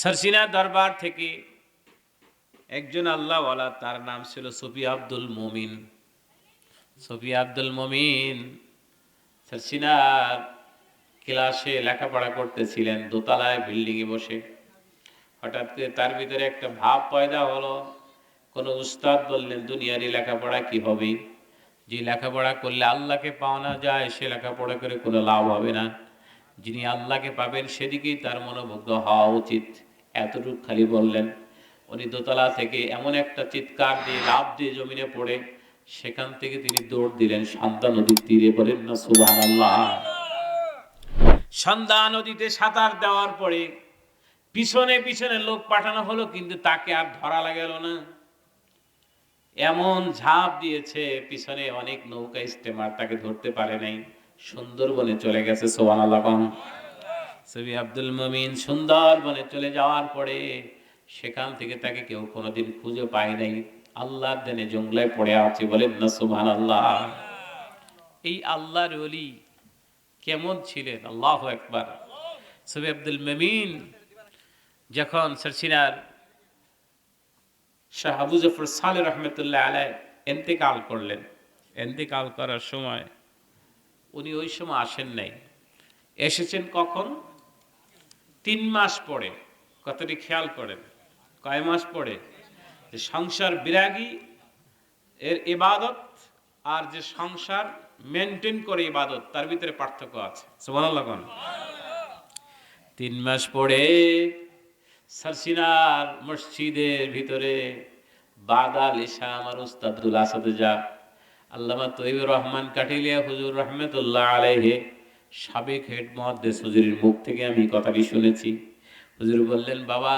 সারসিনা দরবার থেকে একজন আল্লাহওয়ালা, তার নাম ছিল সফি আব্দুল মমিন। সফি আব্দুল মমিন সারসিনার ক্লাসে লেখাপড়া করতেছিলেন, দোতলায় বিল্ডিংয়ে বসে। হঠাৎ করে তার ভিতরে একটা ভাব পয়দা হলো, কোনো উস্তাদ বললেন দুনিয়ারই লেখাপড়া কি হবে? যে লেখাপড়া করলে আল্লাহকে পাওয়া যায়, সে লেখাপড়া করে কোনো লাভ হবে না। যিনি আল্লাহকে পাবেন সেদিকেই তার মনোমুগ্ধ হওয়া উচিত। এতটুকু খালি বললেন, উনি দোতলা থেকে এমন একটা চিৎকার দিয়ে লাভ দিয়ে জমিনে পড়ে, সেখান থেকে তিনি দৌড় দিলেন সন্ধ্যা নদীর তীরে বলেন, না সুবাহ আল্লাহ সন্ধ্যা নদীতে সাঁতার দেওয়ার পরে পিছনে পিছনে লোক পাঠানো হলো, কিন্তু তাকে আর ধরা লাগল না। এমন ঝাঁপ দিয়েছে, পিছনে অনেক নৌকা স্টেমার তাকে ধরতে পারে নাই। সুন্দরবনে চলে গেছে সোহান আল্লাহ সবি আব্দুল মমিন সুন্দরবনে চলে যাওয়ার পরে সেখান থেকে তাকে কেউ কোনোদিন খুঁজে পায় নাই। আল্লাহর দেনে জঙ্গলায় পড়ে আছে বলেন না সুবহান আল্লাহ এই আল্লাহর ওলি কেমন ছিলেন? আল্লাহ একবার সবি আব্দুল মমিন যখন সরসিনার শাহ আবু জফর সালে রহমতুল্লাহ আলাই এন্তেকাল করলেন। এন্তেকাল করার সময় উনি ওই সময় আসেন নাই। এসেছেন কখন? তিন মাস পরে কতটি খেয়াল করেন, কয় মাস পরে, যে সংসার বিরাগী, এর ইবাদত আর যে সংসার মেনটেন করে ইবাদত, তার ভিতরে পার্থক্য আছে। সুবহানাল্লাহ তিন মাস পরে সারসিনার মসজিদের ভিতরে বাদাল ইসা আমার উস্তাদুল আসাদে যা আল্লামা তৈবুর রহমান কাটিলিয়া হুজুর রহমতুল্লাহ আলাইহে সাবেক হেড মহাদ্দেশ হুজুরের মুখ থেকে আমি কথাটি শুনেছি। হুজুর বললেন, বাবা,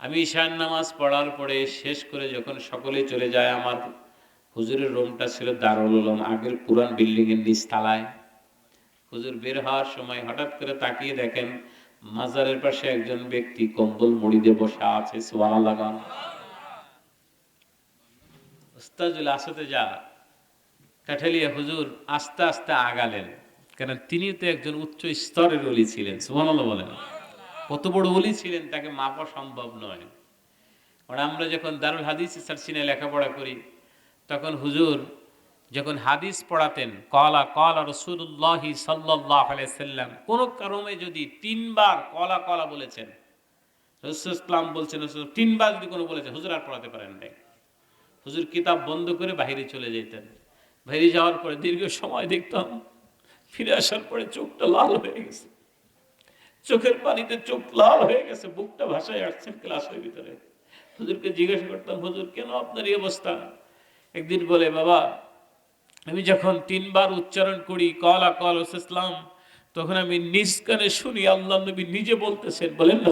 আমি ঈশান নামাজ পড়ার পরে শেষ করে যখন সকলে চলে যায়, আমার হুজুরের রুমটা ছিল দারুল উলুম, আগের পুরান বিল্ডিংয়ের নিচ নিচতলায় হুজুর বের হওয়ার সময় হঠাৎ করে তাকিয়ে দেখেন, মাজারের পাশে একজন ব্যক্তি কম্বল মুড়ি দিয়ে বসে আছে সোয়ালা লাগান উস্তাজুল আসাতে যা, কাঠালিয়া হুজুর আস্তে আস্তে আগালেন। কারণ তিনি তো একজন উচ্চ স্তরের অলি ছিলেন, সুবহানাল্লাহ বলেন। কত বড় অলি ছিলেন, তাকে মাপা সম্ভব নয়। কারণ আমরা যখন দারুল হাদিস সারসিনে লেখাপড়া করি, তখন হুজুর যখন হাদিস পড়াতেন, কলা কলা রসুল্লাহ সাল্লাহ সাল্লাম, কোনো কারণে যদি তিনবার কলা কলা বলেছেন, রসুল ইসলাম বলছেন, রসুল, তিনবার যদি কোনো বলেছেন, হুজুর আর পড়াতে পারেন নাই। হুজুর কিতাব বন্ধ করে বাইরে চলে যেতেন। বাইরে যাওয়ার পরে দীর্ঘ সময় দেখতাম ফিরে আসার পরে চোখটা লাল হয়ে গেছে। চোখের পানিতে চোখ লাল হয়ে গেছে, বুকটা ভাষায় আসছেন ক্লাসের ভিতরে। হুজুরকে জিজ্ঞাসা করতাম, হুজুর, কেন আপনার এই অবস্থা? একদিন বলে, বাবা, আমি যখন তিনবার উচ্চারণ করি, কলা, কল ইসলাম তখন আমি নিজ কানে শুনি, আল্লাহ নবী নিজে বলতেছেন, বলেন না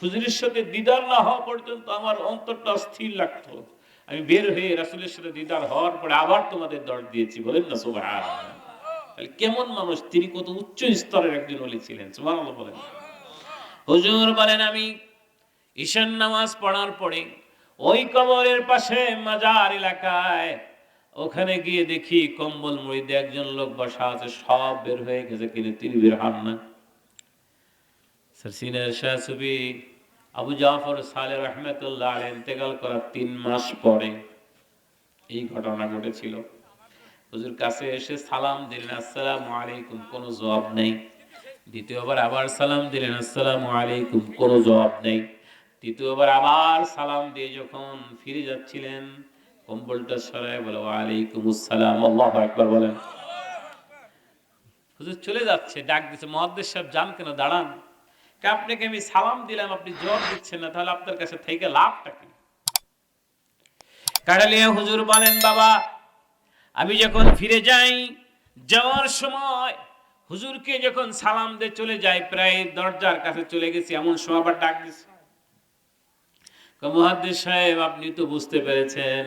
হুজুরের সাথে দিদার না হওয়া পর্যন্ত আমার অন্তরটা স্থির লাগতো। আমি বের হয়ে রাসুলের সাথে দিদার হওয়ার পরে আবার তোমাদের দর দিয়েছি, বলেন না? সুবহান তাহলে কেমন মানুষ? তিনি কত উচ্চ স্তরের একজন অলি ছিলেন বলেন। হুজুর বলেন, আমি ঈশান নামাজ পড়ার পরে ওই কবরের পাশে মাজার এলাকায় ওখানে গিয়ে দেখি কম্বল মুড়িতে একজন লোক বসা আছে, সব বের হয়ে গেছে, কিন্তু তিনি বের হন না। সিনের শাহ আবু জাফর সালে রহমতুল্লাহ ইন্তেকাল করার তিন মাস পরে এই ঘটনা ঘটেছিল। হুজুর কাছে এসে সালাম দিলেন, আসসালামু আলাইকুম, কোনো জবাব নেই। দ্বিতীয়বার আবার সালাম দিলেন, আসসালামু আলাইকুম, কোনো জবাব নেই। তৃতীয়বার আবার সালাম দিয়ে যখন ফিরে যাচ্ছিলেন, কম্বলটা সরায় বলে, ওয়ালাইকুম আসসালাম, আল্লাহু আকবার, বলেন। হুজুর চলে যাচ্ছে, ডাক দিচ্ছে মহাদ্দেশ সাহেব, যান কেন, দাঁড়ান। আপনাকে আমি সালাম দিলাম, আপনি জবাব দিচ্ছেন না, তাহলে আপনার কাছে থেকে লাভটা কি? কাড়ালিয়া হুজুর বলেন, বাবা, আমি যখন ফিরে যাই, যাওয়ার সময় হুজুরকে যখন সালাম দিয়ে চলে যাই, প্রায় দরজার কাছে চলে গেছি, এমন সময় আবার ডাক দিছে। মহাদ্দেশ সাহেব, আপনি তো বুঝতে পেরেছেন,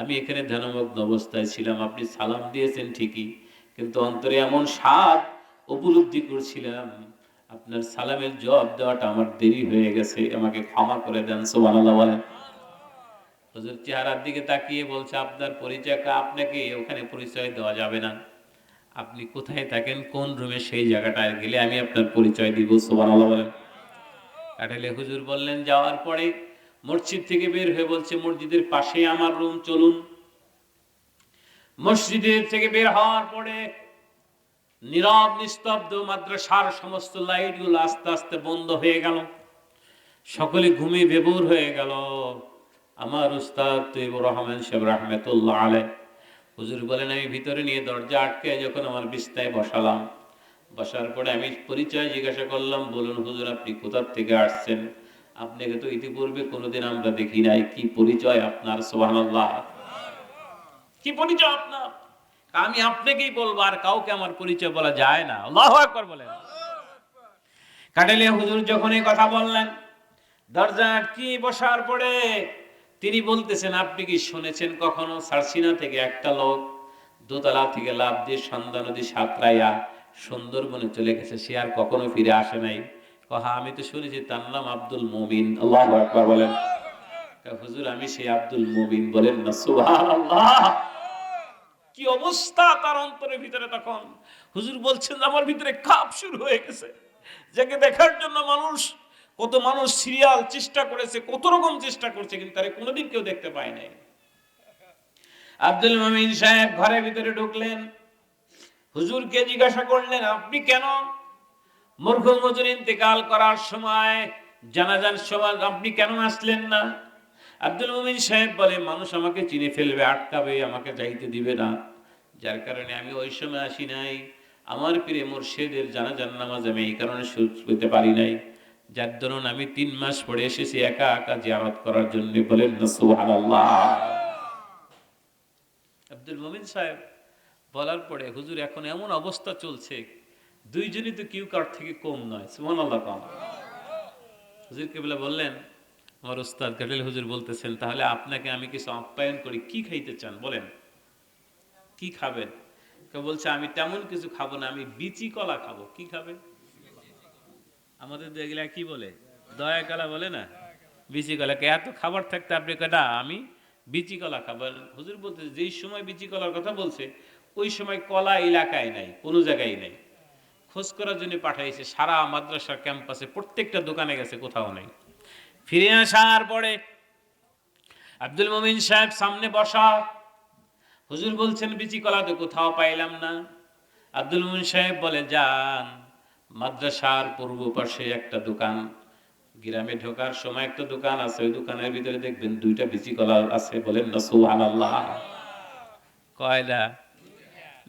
আমি এখানে ধ্যানমগ্ন অবস্থায় ছিলাম, আপনি সালাম দিয়েছেন ঠিকই, কিন্তু অন্তরে এমন স্বাদ উপলব্ধি করছিলাম। আপনার সালামের জবাব দেওয়াটা আমার দেরি হয়ে গেছে, আমাকে ক্ষমা করে দেন সোমানাল্লাহ বলেন। হুজুর চেহারার দিকে তাকিয়ে বলছে, আপনার পরিচয়টা আপনাকে ওখানে পরিচয় দেওয়া যাবে না। আপনি কোথায় থাকেন, কোন রুমে সেই জায়গাটায় গেলে আমি আপনার পরিচয় দিব সোমানাল্লাহ বলেন। কাটালে হুজুর বললেন, যাওয়ার পরে মসজিদ থেকে বের হয়ে বলছে, মসজিদের পাশে আমার রুম, চলুন। মসজিদের থেকে বের হওয়ার পরে নীরব, নিস্তব্ধ মাদ্রাসার সমস্ত লাইটগুলো আস্তে আস্তে বন্ধ হয়ে গেল। সকলে ঘুমিয়ে বেবুর হয়ে গেল। আমার উস্তাদ তৈবুর রহমান সাহেব রহমতুল্লাহ আলাই হুজুর বলেন, আমি ভিতরে নিয়ে দরজা আটকে যখন আমার বিস্তায় বসালাম। বসার পরে আমি পরিচয় জিজ্ঞাসা করলাম, বলুন হুজুর, আপনি কোথার থেকে আসছেন? আপনাকে তো ইতিপূর্বে কোনোদিন আমরা দেখি নাই। কি পরিচয় আপনার সোহানাল্লাহ কি পরিচয় আপনার? আমি আপনাকেই বলব আর কাউকে আমার পরিচয় বলা যায় না। আল্লাহু আকবার বলেন। কাটালিয়া হুজুর যখন এই কথা বললেন দরজা আটকি বসার পরে তিনি বলতেছেন আপনি কি শুনেছেন কখনো সারসিনা থেকে একটা লোক দোতলা থেকে লাভ দিয়ে সন্ধ্যা নদী সাঁতরাইয়া সুন্দরবনে চলে গেছে সে আর কখনো ফিরে আসে নাই? কহা আমি তো শুনেছি তার নাম আব্দুল মুমিন। আল্লাহ আকবার বলেন। কা, হুজুর আমি সেই আব্দুল মুমিন বলেন না সুবহানাল্লাহ। কি অবস্থা তার অন্তরের ভিতরে তখন? হুজুর বলছেন, আমার ভিতরে কাপ শুরু হয়ে গেছে। যাকে দেখার জন্য মানুষ, কত মানুষ সিরিয়াল চেষ্টা করেছে, কত রকম চেষ্টা করছে, কিন্তু তারে কোনোদিন কেউ দেখতে পায় নাই। আব্দুল মামিন সাহেব ঘরের ভিতরে ঢুকলেন। হুজুরকে জিজ্ঞাসা করলেন, আপনি কেন মরহুম হুজুর ইন্তেকাল করার সময়, জানাজার সময় আপনি কেন আসলেন না? আব্দুল মুমিন সাহেব বলে, মানুষ আমাকে চিনে ফেলবে, আটকাবে, আমাকে যাইতে দিবে না। যার কারণে আমি ওই সময় আসি নাই। আমার প্রিয় মুর্শেদের জানাজার নামাজ আমি এই কারণে সুযোগ পেতে পারি নাই। যার দরুন আমি তিন মাস পরে এসেছি একা একা জিয়ারত করার জন্য বলেন আব্দুল মুমিন সাহেব বলার পরে, হুজুর, এখন এমন অবস্থা চলছে, দুইজনই তো কিউ কার থেকে কম নয়। সুমন আল্লাহ কম হুজুর কেবলা বললেন, আমার ওস্তাদ কাটেল হুজুর বলতেছেন, তাহলে আপনাকে আমি কিছু আপ্যায়ন করি, কি খাইতে চান বলেন? কি খাবেন? বলছে, আমি তেমন কিছু খাব না, আমি বিচি কলা খাব। কি খাবেন? আমাদের দেখলে কি বলে? দয়া কলা বলে না? বিচি কলাকে এত খাবার থাকতে আপনি কেটা আমি বিচি কলা খাবার হুজুর বলতে, যেই সময় বিচি কলার কথা বলছে, ওই সময় কলা এলাকায় নাই, কোনো জায়গায় নাই। খোঁজ করার জন্য পাঠাইছে, সারা মাদ্রাসার ক্যাম্পাসে, প্রত্যেকটা দোকানে গেছে, কোথাও নেই। ফিরে আসার পরে আব্দুল মমিন সাহেব সামনে বসা হুজুর বলছেন, বিচি কলা তো কোথাও পাইলাম না। আব্দুল মমিন সাহেব বলে, যান, মাদ্রাসার পূর্ব পাশে একটা দোকান। গ্রামে ঢোকার সময় একটা দোকান আছে, ওই দোকানের ভিতরে দেখবেন দুইটা বিচি কলা আছে বলেন না, সুবহানাল্লাহ। কয়লা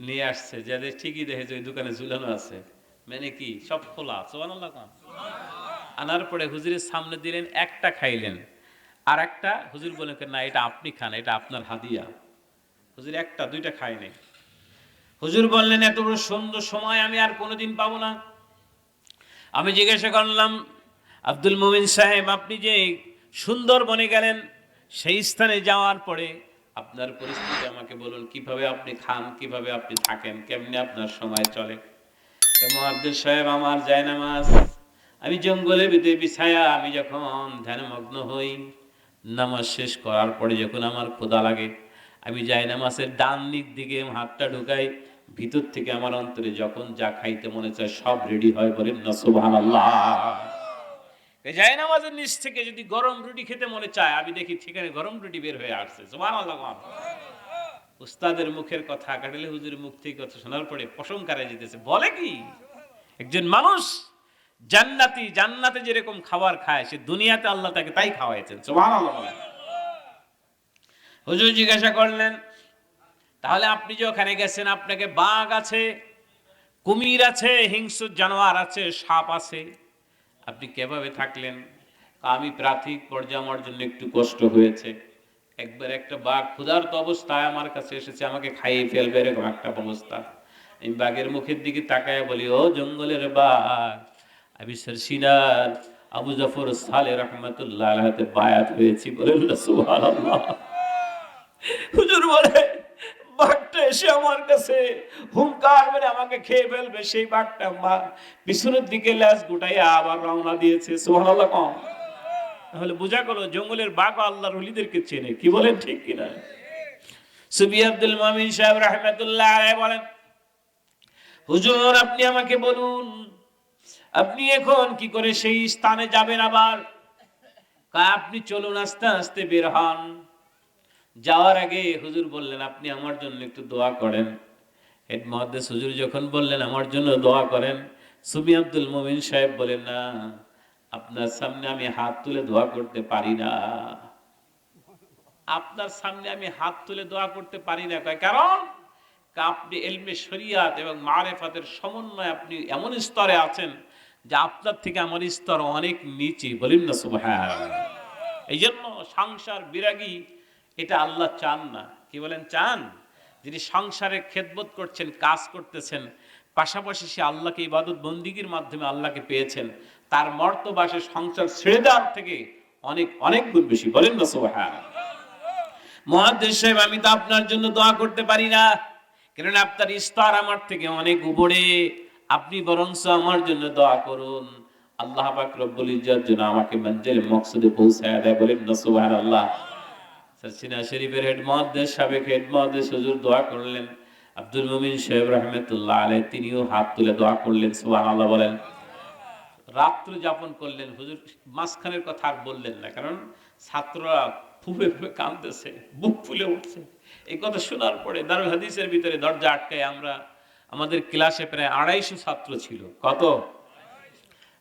নিয়ে আসছে যাদের ঠিকই দেখেছে, ওই দোকানে ঝুলানো আছে। মানে কি, সব খোলা, সুবহানাল্লাহ কোন। আনার পরে হুজুরের সামনে দিলেন, একটা খাইলেন। আর একটা হুজুর বলেন না, এটা আপনি খান, এটা আপনার হাদিয়া। হুজুর একটা, দুইটা খাই নাই। হুজুর বললেন, এত বড় সুন্দর সময়, আমি আর কোনোদিন পাবো না। আমি জিজ্ঞাসা করলাম, আব্দুল মুমিন সাহেব, আপনি যে সুন্দর বনে গেলেন, সেই স্থানে যাওয়ার পরে আপনার পরিস্থিতি আমাকে বলুন, কীভাবে আপনি খান, কীভাবে আপনি থাকেন, কেমনে আপনার সময় চলে? কেমন আব্দুল সাহেব, আমার যায় নামাজ, আমি জঙ্গলে ভিতরে বিছায়া, আমি যখন ধ্যানমগ্ন হই, নামাজ শেষ করার পরে যখন আমার ক্ষুধা লাগে আমি যাই নামাজের ডান দিক দিকে হাতটা ঢুকাই, ভিতর থেকে আমার অন্তরে যখন যা খাইতে মনে চায় সব রেডি হয় বলেন না নিচ থেকে যদি গরম রুটি খেতে মনে চায়, আমি দেখি ঠিকানে গরম রুটি বের হয়ে আসছে উস্তাদের মুখের কথা কাটালে হুজুরের মুখ থেকে কথা শোনার পরে প্রশংকারে যেতেছে, বলে কি? একজন মানুষ জান্নাতি, জান্নাতে যেরকম খাবার খায়, সে দুনিয়াতে আল্লাহ তাকে তাই খাওয়াইছেন, সুবহানাল্লাহ বলেন হুজুর জিজ্ঞাসা করলেন, তাহলে আপনি যে ওখানে গেছেন, আপনাকে বাঘ আছে, কুমির আছে, হিংস্র জানোয়ার আছে, সাপ আছে, আপনি কেভাবে থাকলেন? আমি প্রাথমিক পর্যায়ে আমার জন্য একটু কষ্ট হয়েছে। একবার একটা বাঘ ক্ষুধার্ত অবস্থায় আমার কাছে এসেছে, আমাকে খাইয়ে ফেলবে, এরকম একটা অবস্থা। আমি বাঘের মুখের দিকে তাকায় বলি, ও জঙ্গলের বাঘ, আমি সরসিনার আবু জাফর সালে রহমতুল্লাহ হাতে বায়াত হয়েছি। বলেন সুবহানাল্লাহ। হুজুর বলে, বাঘটা এসে আমার কাছে হুঙ্কার মেরে আমাকে খেয়ে ফেলবে, সেই বাঘটা মা পিছনের দিকে ল্যাস গুটাইয়া আবার রওনা দিয়েছে। সুবহানাল্লাহ কম তাহলে বোঝা গেল জঙ্গলের বাঘ আল্লাহর ওলিদেরকে চেনে, কি বলেন ঠিক কিনা? সুবি আব্দুল মামিন সাহেব রাহমাতুল্লাহ আলাইহি বলেন, হুজুর, আপনি আমাকে বলুন, আপনি এখন কি করে সেই স্থানে যাবেন আবার? আপনি চলুন আস্তে আস্তে বের হন। যাওয়ার আগে হুজুর বললেন, আপনি আমার জন্য একটু দোয়া করেন। হেড মহাদেশ হুজুর যখন বললেন, আমার জন্য দোয়া করেন সুমি আব্দুল মোমিন সাহেব বলেন না, আপনার সামনে আমি হাত তুলে দোয়া করতে পারি না। আপনার সামনে আমি হাত তুলে দোয়া করতে পারি না। কারণ? আপনি এলমে শরিয়াত এবং মারেফাতের সমন্বয়ে আপনি এমন স্তরে আছেন যে আপনার থেকে আমার স্তর অনেক নিচে। বলেন না সুবহান এই জন্য সংসার বিরাগী এটা আল্লাহ চান না। কি বলেন, চান? যিনি সংসারে খেদমত করছেন, কাজ করতেছেন, পাশাপাশি সে আল্লাহকে ইবাদত বন্দিগির মাধ্যমে আল্লাহকে পেয়েছেন, তার মর্তবাসে সংসার ছেড়ে দেওয়ার থেকে অনেক অনেক গুণ বেশি। বলেন না সুবহান মহাদেশ সাহেব, আমি তো আপনার জন্য দোয়া করতে পারি না। কেননা আপনার স্তর আমার থেকে অনেক উপরে। আপনি বরংস আমার জন্য দোয়া করুন। আল্লাহ পাক রব্বুল ইজ্জত যেন আমাকে মঞ্জিল মকসুদে পৌঁছায় দেয়। বলেন না, সুবহানাল্লাহ। সরসিনা শরীফের হেড মহাদেশ সাবেক হেড মহাদেশ হুজুর দোয়া করলেন। আব্দুল মুমিন সাহেব রহমতুল্লাহ আলাই তিনিও হাত তুলে দোয়া করলেন, সুবহানাল্লাহ বলেন। রাত্র যাপন করলেন, হুজুর মাঝখানের কথা আর বললেন না, কারণ ছাত্ররা ফুপে ফুপে কাঁদতেছে, বুক ফুলে উঠছে। এই কথা শোনার পরে দারুল হাদিসের ভিতরে দরজা আটকায় আমরা, আমাদের ক্লাসে প্রায় আড়াইশো ছাত্র ছিল। কত?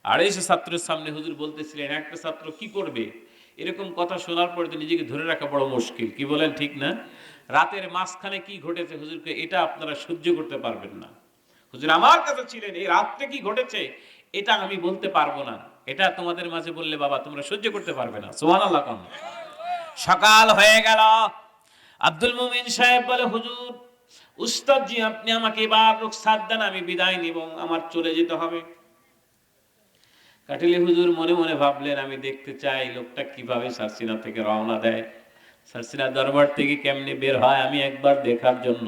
আড়াইশো ছাত্রের সামনে হুজুর বলতেছিলেন, একটা ছাত্র কি করবে? এরকম কথা শোনার পরে তো নিজেকে ধরে রাখা বড় মুশকিল। কি বলেন ঠিক না? রাতের মাঝখানে কি ঘটেছে? হুজুরকে এটা আপনারা সহ্য করতে পারবেন না। হুজুর আমার কাছে ছিলেন, এই রাত্রে কি ঘটেছে এটা আমি বলতে পারব না। এটা তোমাদের মাঝে বললে, বাবা, তোমরা সহ্য করতে পারবে না। সোহান আল্লাহ সকাল হয়ে গেল। আব্দুল মুমিন সাহেব বলে, হুজুর উস্তাদ জি আপনি আমাকে এবার রুখসাত দেন আমি বিদায় নিব। আমার চলে যেতে হবে। কাটিলি হুজুর মনে মনে ভাবলেন, আমি দেখতে চাই লোকটা কীভাবে সারসিনা থেকে রওনা দেয়। সারসিনা দরবার থেকে কেমনে বের হয় আমি একবার দেখার জন্য।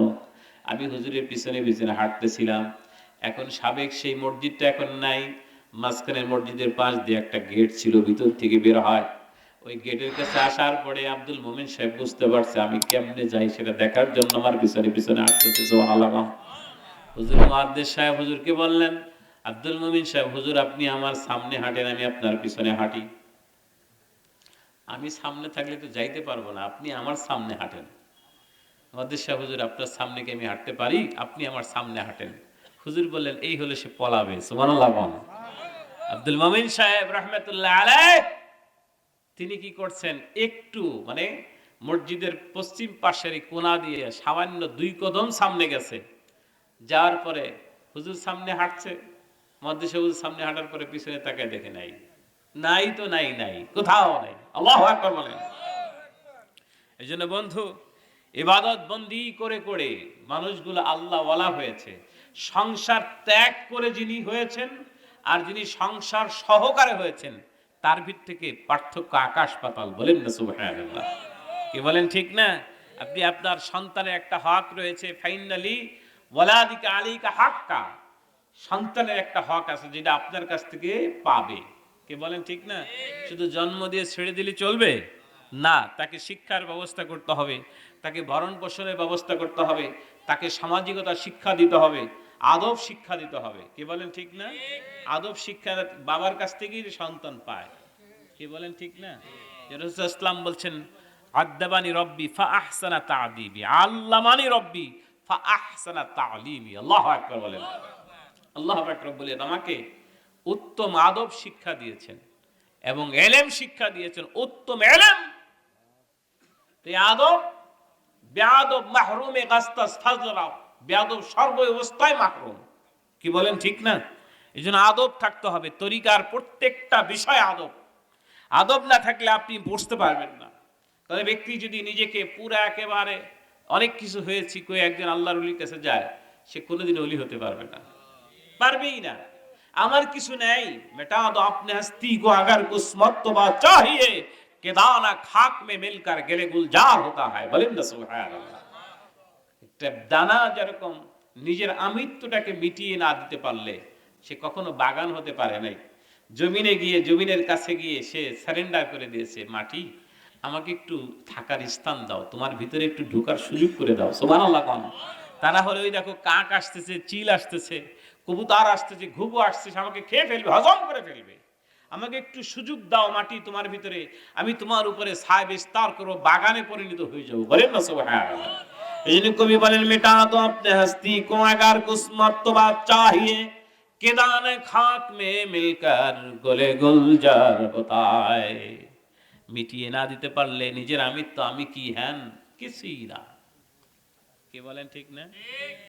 আমি হুজুরের পিছনে পিছনে হাঁটতেছিলাম। এখন সাবেক সেই মসজিদটা এখন নাই। মাঝখানের মসজিদের পাশ দিয়ে একটা গেট ছিল, ভিতর থেকে বের হয়। ওই গেটের কাছে আসার পরে আব্দুল মোমিন সাহেব বুঝতে পারছে আমি কেমনে যাই, সেটা দেখার জন্য আমার পিছনে পিছনে আসতেছে হুজুর মহাদ্দেশ সাহেব হুজুরকে বললেন আব্দুল মুমিন সাহেব, হুজুর, আপনি আমার সামনে হাঁটেন, আমি আপনার পিছনে হাঁটি। আমি সামনে থাকলে তো যাইতে পারব না, আপনি আমার সামনে হাঁটেন। মহাদ্দেশ সাহেব হুজুর, আপনার সামনে কি আমি হাঁটতে পারি? আপনি আমার সামনে হাঁটেন। হুজুর বললেন, এই হলে সে পলাবে। বলেন। আব্দুল মমিন সাহেব রহমতুল্লাহ আলাইহ, তিনি কি করছেন? একটু মানে মসজিদের পশ্চিম পাশের কোনা দিয়ে সামান্য দুই কদম সামনে গেছে। যাওয়ার পরে হুজুর সামনে হাঁটছে। মহাদেশে হুজুর সামনে হাঁটার পরে পিছনে তাকে দেখে নাই। নাই তো নাই নাই। কোথাও নাই। আল্লাহ আকবার বলেন। এই জন্য বন্ধু, ইবাদত বন্দি করে করে মানুষগুলো আল্লাহ ওয়ালা হয়েছে। সংসার ত্যাগ করে যিনি হয়েছেন আর যিনি সংসার সহকারে হয়েছেন, তার ভিত থেকে পার্থক্য আকাশ পাতাল বলেন না, সুবহানাল্লাহ। কি বলেন ঠিক না? আপনি আপনার সন্তানের একটা হক রয়েছে, ফাইনালি, ওয়ালাদিকা আলিকা হাক্কা। সন্তানের একটা হক আছে যেটা আপনার কাছ থেকে পাবে। কে বলেন ঠিক না? শুধু জন্ম দিয়ে ছেড়ে দিলে চলবে? না, তাকে শিক্ষার ব্যবস্থা করতে হবে, তাকে ভরণ পোষণের ব্যবস্থা করতে হবে, তাকে সামাজিকতা শিক্ষা দিতে হবে, আদব শিক্ষা দিতে হবে। কি বলেন ঠিক না? আদব শিক্ষা বাবার কাছ থেকেই সন্তান পায়। কে বলেন ঠিক না? ইসলাম বলছেন আদাবানি রব্বি ফা আহসানা তাদিবি আল্লামানি রব্বি ফা আহসানা তালিমি আল্লাহু আকবার বলেন। আল্লাহ আকবার বলেন আমাকে উত্তম আদব শিক্ষা দিয়েছেন এবং এলেম শিক্ষা দিয়েছেন, উত্তম এলেম। আদব মাহরুমে মাহরুম। কি বলেন ঠিক না? এই আদব থাকতে হবে, তরিকার প্রত্যেকটা বিষয় আদব। আদব না থাকলে আপনি বুঝতে পারবেন না। তাহলে ব্যক্তি যদি নিজেকে পুরা একেবারে, অনেক কিছু হয়েছি, কই একজন আল্লাহর কাছে যায়, সে কোনোদিন অলি হতে পারবে না। পারবেই না। আমার কিছু নেই। মেটা তো আপনি হস্তি কো আগার কুছ বা চাহিয়ে কেদানা খাক মে মিল কর গেলে গুলজার হতা হয়, বলেন না সুবহানাল্লাহ। একটা দানা যেরকম নিজের আমিত্বটাকে মিটিয়ে না দিতে পারলে সে কখনো বাগান হতে পারে নাই। জমিনে গিয়ে, জমিনের কাছে গিয়ে সে সারেন্ডার করে দিয়েছে, মাটি, আমাকে একটু থাকার স্থান দাও, তোমার ভিতরে একটু ঢুকার সুযোগ করে দাও। সুবহানাল্লাহ কোন। তারা হলে ওই দেখো কাক আসতেছে, চিল আসতেছে, কবুতার আসতেছে, ঘুঘু আসতেছে, আমাকে খেয়ে ফেলবে, হজম করে ফেলবে। আমাকে একটু সুযোগ দাও মাটি তোমার ভিতরে, আমি তোমার উপরে ছায় বিস্তার করব, বাগানে পরিণত হয়ে যাব। বলেন না সব হ্যাঁ এই জন্য কবি বলেন মেটা তো আপনি হস্তি কোয়াগার কুসমর্তবাদ চাহিয়ে কেদান খাক মে মিলকার গলে গুলজার কোথায় মিটিয়ে না দিতে পারলে নিজের আমিত্ব আমি কি, হ্যান? কিছুই না। কে বলেন ঠিক না?